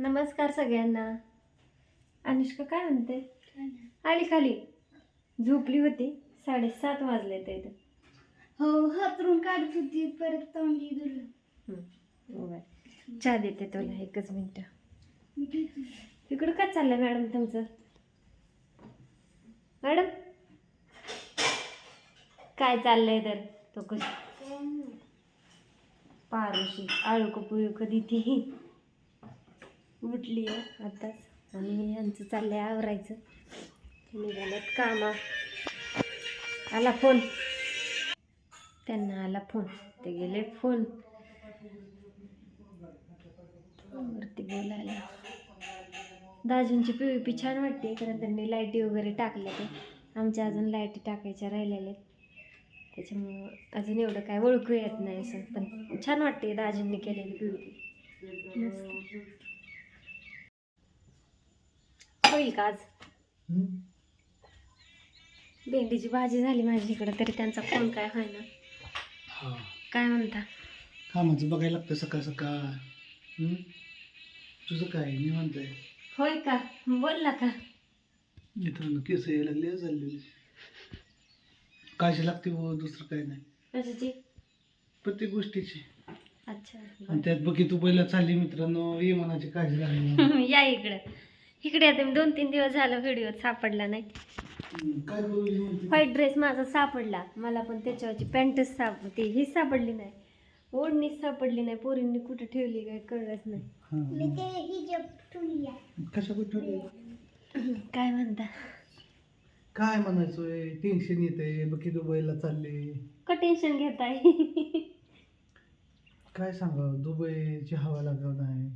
नमस्कार सगळ्यांना. अनुष्का काय म्हणते? आली खाली. झोपली होती. साडेसात वाजले इथं. हो हातरून काढत होती. परत तोंडी बरं. चहा देते तुला एकच मिनिट. इकडं काय चाललंय मॅडम तुमचं? मॅडम? काय चाललंय तर तो कशी? पारुशी. आळू कपू कधी ती? उठली आहे आताच. आणि यांचं आहे आवरायचं. निघाल्यात कामा. आला फोन. त्यांना आला फोन. ते गेले फोन. वरती बोलायला. दाजूंची पी पी छान वाटते. कारण त्यांनी लाईटी वगैरे टाकल्या ते आमच्या अजून लाईटी टाकायच्या राहिलेल्या आहेत. त्याच्यामुळं अजून एवढं काय ओळखू येत नाही असं. पण छान वाटते दाजींनी केलेली पी. मस्त. होईल का आज? भेंडीची भाजी झाली माझ्याकडे तरी त्यांचा फोन काय होईना. हा. काय म्हणता? कामाचं बघायला लागतं सकाळ सकाळ. हम्म? तुझं काय? मी म्हणतोय. होय का? बोलला का मित्रांनो केस यायला लागले चाललेले काळजी लागते व दुसरं काय नाही. कशाची? प्रत्येक गोष्टीची. अच्छा आणि त्यात बघी तू पहिला चालली मित्रांनो विमानाची काळजी लागली या इकडं. इकडे आता मी दोन तीन दिवस झालं व्हिडिओ सापडला नाही? व्हाईट ड्रेस माझा सापडला. मला पण त्याच्यावरची पॅन्टच साप ती ही सापडली नाही. ओढणीच सापडली नाही. पोरींनी कुठे ठेवली काय कळलंच नाही. हा. काय म्हणता? काय म्हणायचोय? टेन्शन येते बघी दुबईला चालले. का टेन्शन घेताय? काय सांगा दुबईची हवा लागत नाही.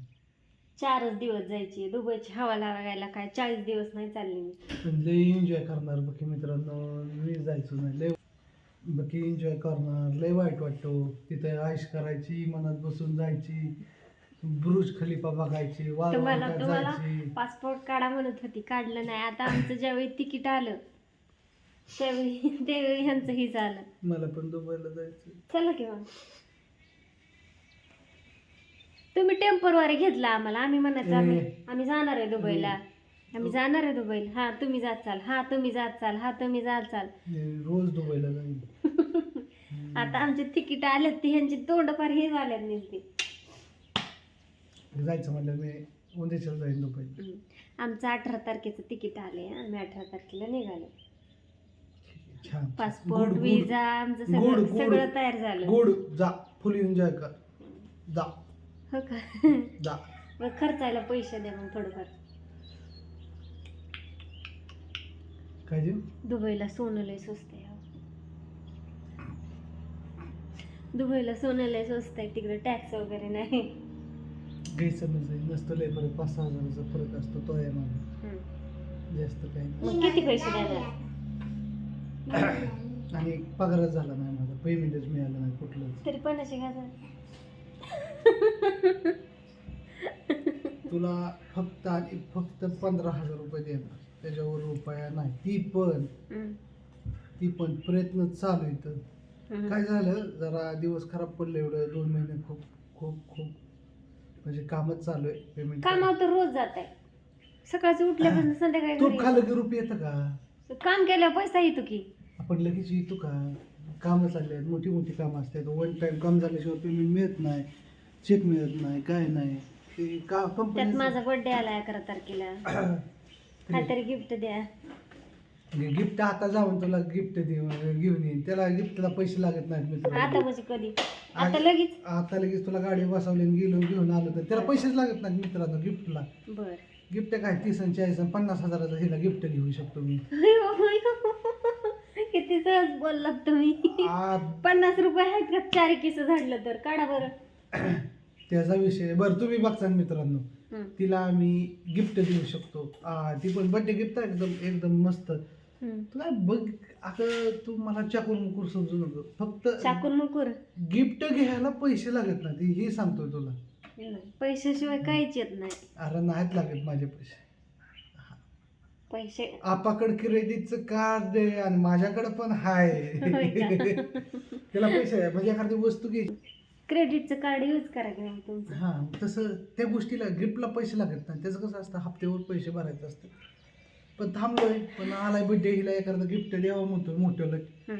चारच दिवस जायची. दुबईची हवा लागायला काय चाळीस दिवस नाही चालली मी. पण लय एन्जॉय करणार बघी मित्रांनो. मी जायचो नाही. लय बाकी एन्जॉय करणार. लय वाईट वाटतो. तिथे आईश करायची मनात बसून जायची ब्रुज खलिफा बघायची तुम्हाला वारंवार तुम्हाला जायची. पासपोर्ट काढा म्हणत होती. काढलं नाही. आता आमचं ज्यावेळी तिकीट आलं त्यावेळी त्यावेळी ह्यांचं ही झालं. मला पण दुबईला जायचं चला किंवा तुम्ही टेम्परवारी घेतला आम्हाला. आम्ही म्हणायचं आम्ही. आम्ही जाणार आहे दुबईला. आम्ही जाणार आहे दुबईला. हा तुम्ही जात चाल. हा तुम्ही जात चाल. हा तुम्ही जात चाल. रोज दुबईला जाईन. आता आमचे तिकीट आलेत ती ह्यांची तोंड फार हे झाल्यात नुसती. जायचं म्हणलं मी उद्याच्याला जाईन दुबई आमचं अठरा तारखेचं तिकीट आले आम्ही अठरा तारखेला निघालो. छान पासपोर्ट गुड. विजा आमचं गुड, सगळं गुड. सगळं तयार झालं. गुड. जा फुल एन्जॉय कर. जा. हो का? जा. मग खर्चायला पैसे द्या मग थोडंफार. काय देऊ? दुबईला सोनं लय स्वस्त आहे. दुबईला सोनं लय स्वस्त आहे तिकडे टॅक्स वगैरे नाही. नसेल नसतं लय फरक पाच सहा हजाराचा फरक असतो तो आहे माझा. हम्म. जास्त काही नाही. मग किती पैसे देणार? आणि पगारच झाला नाही माझा पेमेंटच मिळालं नाही कुठलंच. तरी पन्नाशे हजार. तुला फक्त आणि फक्त पंधरा हजार रुपये देणार. त्याच्यावर रुपया नाही. ती पण. ती पण प्रयत्न चालू हम्म. काय झालं? जरा दिवस खराब पडले एवढं. दोन महिने खूप खूप खूप म्हणजे कामच चालू आहे. पेमेंट कामावर तर रोज जात आहे. सकाळचं उठल्यापासून संध्याकाळी तूप घरी खाल्लं की रुपये येतं का. काम केल्यावर पैसा येतो की. आपण लगेच येतो का? कामं चालले आहेत. मोठी मोठी कामं असतात. वन टाइम काम झाल्याशिवाय पेमेंट मिळत नाही. चेक मिळत नाही काय नाही. का त्यात कंपनी माझा बर्थडे आला अकरा तारखेला. काहीतरी गिफ्ट द्या. गिफ्ट आता जाऊन तुला गिफ्ट देऊन घेऊन येईन. त्याला गिफ्टला पैसे लागत नाहीत मित्र आता म्हणजे कधी? आता लगेच? आता लगेच तुला गाडी बसवली आणि गेलो घेऊन आलो तर त्याला पैसेच लागत नाहीत मित्रांनो गिफ्टला बर. गिफ्ट काय? तीस आणि चाळीस आणि पन्नास हजाराचं हिला गिफ्ट घेऊ शकतो मी. किती सहज बोललात तुम्ही. आ, पन्नास रुपये आहेत का? चार किस झाडलं तर. काढा बरं. त्याचा विषय बरं तुम्ही बघता ना मित्रांनो. हम्म. तिला आम्ही गिफ्ट देऊ शकतो. आ, ती पण बर्थडे गिफ्ट आहे एकदम एकदम मस्त. हम्म. तुला बघ आता तू मला चाकूर मुकूर समजू नको. फक्त चाकून मुकूर? गिफ्ट घ्यायला पैसे लागत नाही हे सांगतोय तुला. पैशाशिवाय काहीच येत नाही. अरे नाहीत लागत माझे पैसे. पैसे. आपाकडे क्रेडिटचं कार्ड आहे आणि माझ्याकडे पण हाय. होय का? त्याला पैसे आहे म्हणजे एखादी वस्तू घ्यायची क्रेडिटचं कार्ड यूज करा की मग तुमचं? हां तसं त्या गोष्टीला गिफ्टला पैसे लागत नाही. त्याचं कसं असतं हप्त्यावर पैसे भरायचं असतं. पण थांबलोय पण आलाय बड्डे हिला एखादं गिफ्ट द्यावं म्हणतो मोठं हं,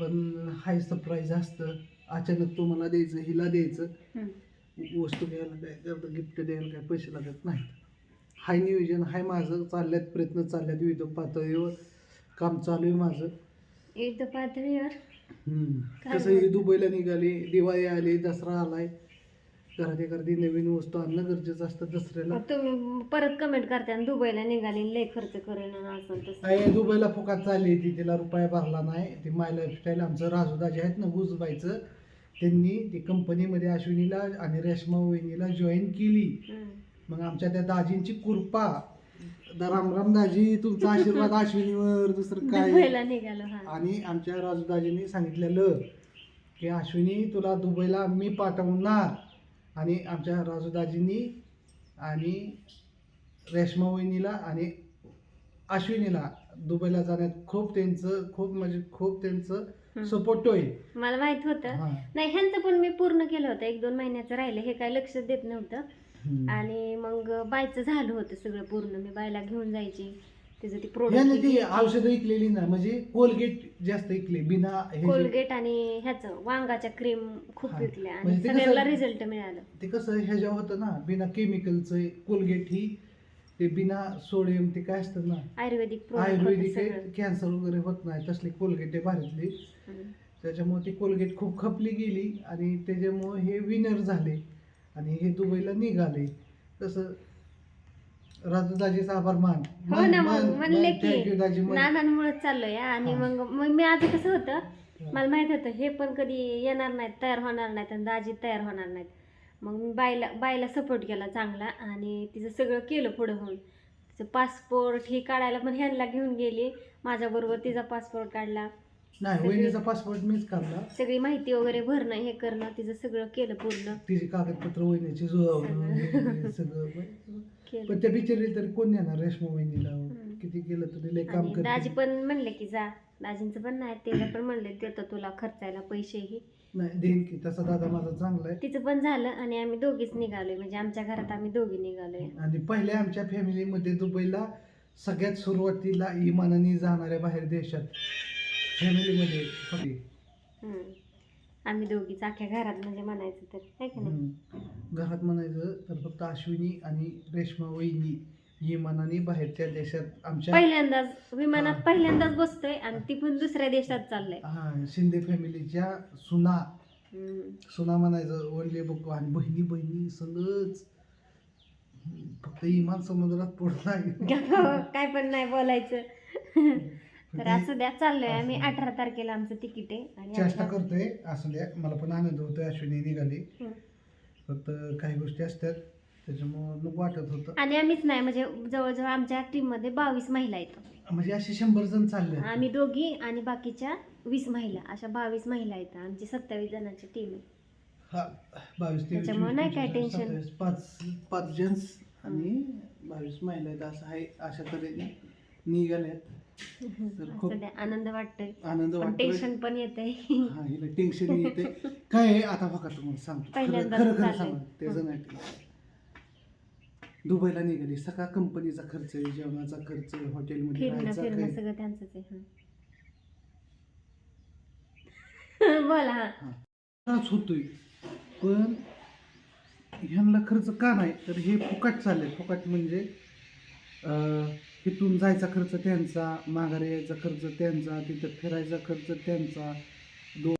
पण हाय सरप्राईज असतं. अचानक तुम्हाला द्यायचं हिला द्यायचं. हं. वस्तू घ्यायला काय एखादं गिफ्ट द्यायला काय पैसे लागत नाही हाय नियोजन हाय माझं चालल्यात प्रयत्न चालल्यात विविध पातळीवर काम चालू आहे माझं. युद्ध पातळीवर? कसं ही? दुबईला निघाली दिवाळी आली दसरा आलाय. घरात एखादी नवीन वस्तू आणणं गरजेचं असतं दसऱ्याला. तुम्ही परत कमेंट करता आणि दुबईला निघाली लय खर्च करेन आणि असं तसं. दुबईला फुकाट चालली ती तिला रुपया भरला नाही. ती माय लाईफस्टाईल आमचं राजूदाजी आहेत ना गुजबाईचं त्यांनी ती कंपनीमध्ये अश्विनीला आणि रेश्मा वहिनीला जॉईन केली. मग आमच्या त्या दाजींची कृपा रामराम दाजी तुमचा आशीर्वाद अश्विनीवर दुसरं काय? दुबईला निघालो हा. आणि आमच्या राजूदाजींनी सांगितलेलं की अश्विनी तुला दुबईला मी पाठवणार. आणि आमच्या राजूदाजींनी आणि रेश्मा वहिनीला आणि अश्विनीला दुबईला जाण्यात खूप त्यांचं खूप म्हणजे खूप त्यांचं. सपोर्ट होईल. मला माहीत होतं. हां. नाही ह्यांचं पण मी पूर्ण केलं होतं. एक दोन महिन्याचं राहिलं. हे काय लक्ष देत नव्हतं. आणि मग बायचं झालं होतं सगळं पूर्ण. मी बायला घेऊन जायची. तिचं ती ती प्रोडक्ट औषधं ऐकलेली ना म्हणजे कोलगेट जास्त ऐकली बिना हे जे- कोलगेट आणि ह्याचं वांगाच्या क्रीम खूप हा. विकल्या आणि म्हणजे ते कसं- सगळ्यांना रिझल्ट मिळालं. ते कसं ह्याच्या होतं ना बिना केमिकलचं कोलगेट ही ते बिना सोडियम ते काय असतं ना आयुर्वेदिक प्रोडक्ट आयुर्वेदिक सगळं. कॅन्सर वगैरे होत नाही तसली कोलगेट आहे भारीतली. हम्म. त्याच्यामुळे ती कोलगेट खूप खपली गेली आणि त्याच्यामुळे हे विनर झाले. आणि हे दुबईला निघाले. तसं राजू दाजीचा आभार मान. हो ना मग म्हणले की नानांमुळेच चाललोय आणि. मग मग मी आज कसं होतं मला माहीत होतं हे पण कधी येणार नाहीत तयार होणार नाहीत आणि दाजी तयार होणार नाहीत. मग मी बाईला बाईला सपोर्ट केला चांगला आणि तिचं सगळं केलं पुढं होऊन. तिचं पासपोर्ट हे काढायला पण ह्यांना घेऊन गेली. माझ्याबरोबर तिचा पासपोर्ट काढला. नाही वहिनीचा पासपोर्ट मीच काढला. सगळी माहिती वगैरे भरणं हे करणं तिचं सगळं केलं पूर्ण. तिची कागदपत्र वहिनीची जुळवणं सगळं. केलं. पण त्या बिचारी तरी कोण येणार रेशमा वहिनीला. किती केलं तरी लय काम आणि दाजी करते पण म्हणले की जा. दाजींचं पण नाही त्याला पण म्हणले देतो तुला खर्चायला पैसेही. नाही देईन की तसा दादा माझा चांगला आहे. तिचं पण झालं आणि आम्ही दोघीच निघालोय म्हणजे आमच्या घरात आम्ही दोघी निघालोय. आणि पहिल्या आमच्या फॅमिलीमध्ये दुबईला सगळ्यात सुरुवातीला इमानाने जाणाऱ्या बाहेर देशात. फॅमिलीमध्ये हम्म. आम्ही दोघीच अख्ख्या घरात म्हणजे म्हणायचं तर आहे का नाही हम्म. घरात म्हणायचं तर फक्त अश्विनी आणि रेश्मा वहिनी इमानाने बाहेरच्या देशात आमच्या पहिल्यांदाच विमानात हा. पहिल्यांदाच बसतोय आणि ती पण दुसऱ्या देशात चाललंय हा शिंदे फॅमिलीच्या सुना हम्म. सुना म्हणायचं वनले बुक आणि बहिणी बहिणी सगळंच फक्त इमान समुद्रात पडलाय काय पण नाही बोलायचं तर असं द्या चाललोय. आम्ही अठरा तारखेला आमचं तिकीट आहे आणि चेष्टा अठरा- करतोय असं द्या. मला पण आनंद होतोय अश्विनी निघाली. फक्त काही गोष्टी असतात त्याच्यामुळं नको वाटत होतं. आणि आम्हीच नाही म्हणजे जवळजवळ आमच्या टीममध्ये बावीस महिला आहेत. म्हणजे असे शंभर जण चालले आम्ही दोघी आणि बाकीच्या वीस महिला अशा बावीस महिला आहेत. आमची सत्तावीस जणांची टीम आहे. हा बावीस तेवीस त्याच्यामुळे नाही काय टेन्शन. सत्तावीस, पाच पाच जेंट्स आणि बावीस महिला आहेत. असं आहे अशा तऱ्हेने निघाल्यात तर खूप आनंद वाटतोय. आनंद पण टेन्शन पण येतंय. हा हिला टेन्शन येते काय आहे? आता बघा तुम्हाला सांगतो. खरं पहिल्यांदाच खरं खरं चाललंय. सांगा त्याचं नाही. दुबईला निघाली. सगळा कंपनीचा खर्च आहे. जेवणाचा खर्च आहे. हॉटेलमध्ये फिरणं राहायचा फिरणं काही. सगळं त्यांचंच आहे हं. बोला हा. त्रास होतोय. पण ह्यांना खर्च का नाही? तर हे फुकट चालले फुकट म्हणजे अं, तिथून जायचा खर्च त्यांचा माघारी यायचा खर्च त्यांचा तिथं फिरायचा खर्च त्यांचा. दोन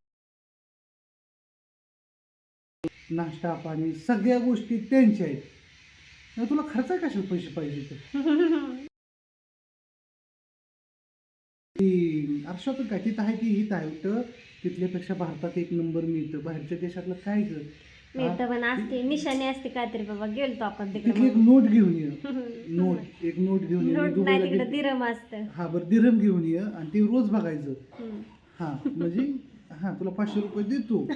नाश्ता पाणी सगळ्या गोष्टी त्यांच्या आहेत. तुला खर्च कशा पैसे पाहिजे तर अरे शॉपिंग काय तिथं आहे की हित आहे उलटं तिथल्यापेक्षा भारतात एक नंबर मिळतं. बाहेरच्या देशातलं काय कर मी तर पण असते निशाणी असते काहीतरी बाबा गेलतो आपण एक तिकडे नोट घेऊन ये. नोट एक नोट घेऊन ये. नोट नाही तिकडे दिरम असतं. हा बरं दिरम घेऊन ये आणि ते रोज बघायचं. हं. हा म्हणजे हा तुला पाचशे रुपये देतो.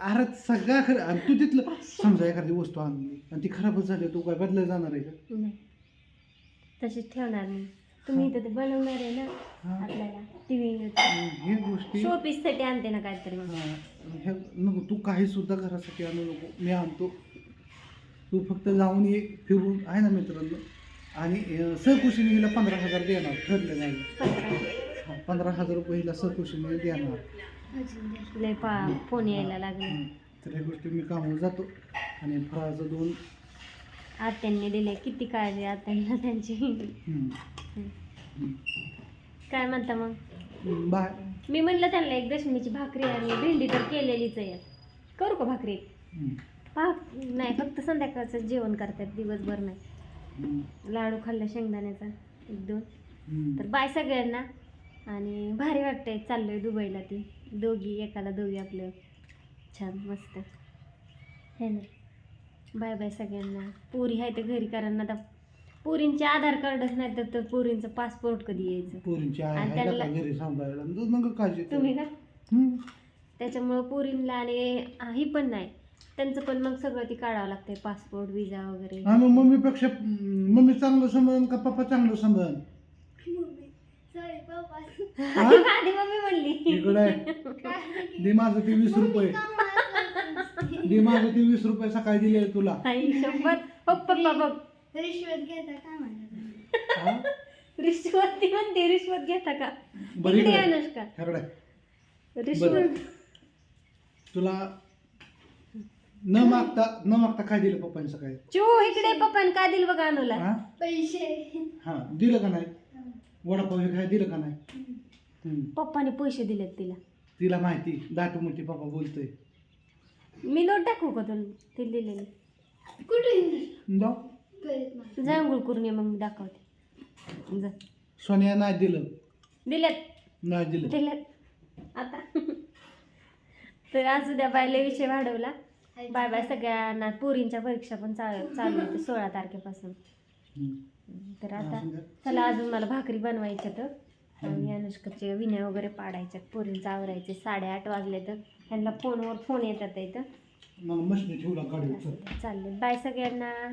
अरे सगळा खरं आणि तू तिथलं समजा एखादी वस्तू आणली आणि ती खराबच झाली तू काय बदलायला जाणार आहे का? नाही. तशीच ठेवणार मी. तुम्ही इथं ते बनवणार आहे ना. आपल्याला टीव्ही हे गोष्टी शो पीससाठी आणते ना काहीतरी. मग हा, हे नको तू काही सुद्धा घरासाठी आणू नको. मी आणतो. तू फक्त जाऊन ये फिरून आहे ना मित्रांनो? आणि अं, सहकुशीने हिला पंधरा हजार देणार ठरलं नाही. पंधरा. हा, पंधरा हजार रुपये हिला सहकुशीने देणार. लय पा फोन यायला लागले. हं. तर ह्या गोष्टी मी कामावर जातो. आणि फराळाचं दोन आत्यांनी दिले. किती काळजी आत्यांना त्यांची. काय म्हणता मग? बाय. मी म्हणलं त्यांना एक दशमीची भाकरी आणि भेंडी तर केलेलीच आहे. करू का भाकरी. भाक नाही फक्त संध्याकाळचं जेवण करतात दिवसभर नाही. लाडू खाल्ला शेंगदाण्याचा एक दोन. तर बाय सगळ्यांना. आणि भारी वाटतंय चाललोय दुबईला ती. दोघी एकाला दोघी आपलं. छान मस्त. हे ना. बाय बाय सगळ्यांना. पुरी आहे तर घरी कारण आता. पुरींचे आधार कार्डच नाही तर तर पुरींचं पासपोर्ट कधी यायचं? पोरींची आई आणि आहे त्यांना- का घरी सांभाळायला. तू नका काळजी करू. तुम्ही का? हं. त्याच्यामुळं पुरींला आणि ही पण नाही. त्यांचं पण मग सगळं ती काढावं लागतंय पासपोर्ट विजा वगैरे. हा मग मम्मीपेक्षा हं, मम्मी चांगलं सांभाळून का पप्पा चांगलं सांभाळून? मम्मी हा? आधी मम्मी म्हणली. इकडे काय? दे माझं ते वीस रुपये. दे माझं ते वीस रुपये सकाळी दिले तुला. आई शंभर. हो पप्पा बघ. रिश्वत घेता काय म्हणतात हा? रिश्वत ती म्हणते रिश्वत घेता का? बरं इकडे इकडे. आहे अनुष्का ह्याकडे रिश्वत. तुला न मागता न मागता काय दिलं पप्पाने सकाळी? चो इकडे पप्पाने का दिल बघा अनुला हा? पैसे. हा दिलं का नाही? वडापाव हे काय दिलं का नाही. पप्पाने पैसे दिलेत तिला. तिला माहिती दाटू मोठी पप्पा बोलतोय. मी नोट टाकू का तुला? ते दिलेली कुठे? जा. आंघोळ करून ये मग मी दाखवते. जा. सोनिया नाही दिलं. दिलेत. नाही दिलं. दिलेत. आता. तर आज उद्या बायले विषय वाढवला. बाय बाय सगळ्यांना. पोरींच्या परीक्षा पण चालू चालू होते सोळा तारखेपासून. तर आता असं द्या. चला अजून मला भाकरी बनवायच्या तर आणि अनुष्काचे विण्या वगैरे पाडायच्या पोरींचं आवरायचे साडेआठ वाजले तर त्यांना फोनवर फोन येतात इथं. मला मशनी ठेवला गाडीवर. चालले. बाय सगळ्यांना.